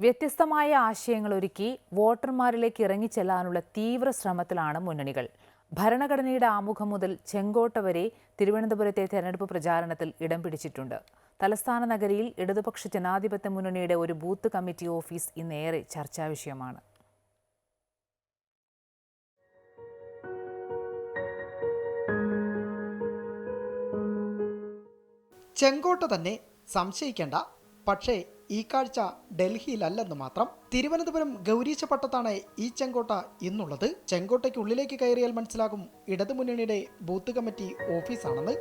വ്യത്യസ്തമായ ആശയങ്ങൾ ഒരുക്കി വോട്ടർമാരിലേക്ക് ഇറങ്ങിച്ചെല്ലാനുള്ള തീവ്ര ശ്രമത്തിലാണ് മുന്നണികൾ. ഭരണഘടനയുടെ ആമുഖം മുതൽ ചെങ്കോട്ട വരെ തിരുവനന്തപുരത്തെ തെരഞ്ഞെടുപ്പ് പ്രചാരണത്തിൽ ഇടം പിടിച്ചിട്ടുണ്ട്. തലസ്ഥാന നഗരിയിൽ ഇടതുപക്ഷ ജനാധിപത്യ മുന്നണിയുടെ ഒരു ബൂത്ത് കമ്മിറ്റി ഓഫീസ് ഇന്നേറെ ചർച്ചാ വിഷയമാണ്. ചെങ്കോട്ട തന്നെ സംശയിക്കേണ്ട പക്ഷേ ഈ കാഴ്ച ഡൽഹിയിലല്ലെന്ന് മാത്രം. തിരുവനന്തപുരം ഗൗരീശപട്ടത്താണ് ഈ ചെങ്കോട്ട ഇന്നുള്ളത് ചെങ്കോട്ടയ്ക്ക് ഉള്ളിലേക്ക് കയറിയാൽ മനസ്സിലാകും ഇടതുമുന്നണിയുടെ ബൂത്ത് കമ്മിറ്റി ഓഫീസാണെന്ന്.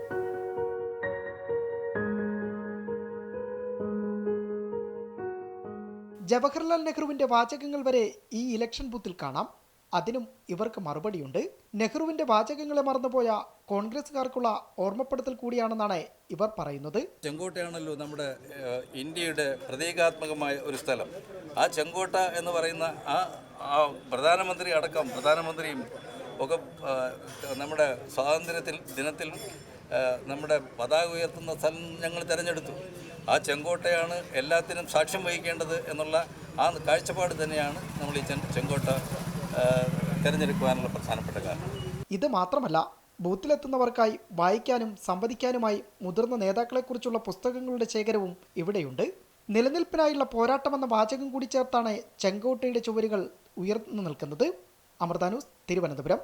ജവഹർലാൽ നെഹ്റുവിന്റെ വാചകങ്ങൾ വരെ ഈ ഇലക്ഷൻ ബൂത്തിൽ കാണാം. അതിനും ഇവർക്ക് മറുപടിയുണ്ട്. നെഹ്റുവിന്റെ വാചകങ്ങളെ മറന്നുപോയ കോൺഗ്രസുകാർക്കുള്ള ഓർമ്മപ്പെടുത്തൽ കൂടിയാണെന്നാണ് ഇവർ പറയുന്നത്. ചെങ്കോട്ടയാണല്ലോ നമ്മുടെ ഇന്ത്യയുടെ പ്രതീകാത്മകമായ ഒരു സ്ഥലം. ആ ചെങ്കോട്ട എന്ന് പറയുന്ന ആ പ്രധാനമന്ത്രി അടക്കം പ്രധാനമന്ത്രിയും ഒക്കെ നമ്മുടെ സ്വാതന്ത്ര്യത്തിൽ ദിനത്തിൽ നമ്മുടെ പതാക ഉയർത്തുന്ന സ്ഥലം ഞങ്ങൾ തിരഞ്ഞെടുത്തു. ആ ചെങ്കോട്ടയാണ് എല്ലാത്തിനും സാക്ഷ്യം വഹിക്കേണ്ടത് എന്നുള്ള ആ കാഴ്ചപ്പാട് തന്നെയാണ് നമ്മൾ ഈ ചെങ്കോട്ട തിരഞ്ഞെടുക്കുവാനുള്ള പ്രധാനപ്പെട്ട കാരണം. ഇത് മാത്രമല്ല ബൂത്തിലെത്തുന്നവർക്കായി വായിക്കാനും സംവദിക്കാനുമായി മുതിർന്ന നേതാക്കളെക്കുറിച്ചുള്ള പുസ്തകങ്ങളുടെ ശേഖരവും ഇവിടെയുണ്ട്. നിലനിൽപ്പിനായുള്ള പോരാട്ടമെന്ന വാചകം കൂടി ചേർത്താണ് ചെങ്കോട്ടയുടെ ചുവരുകൾ ഉയർന്നു നിൽക്കുന്നത്. അമൃതാനൂസ് തിരുവനന്തപുരം.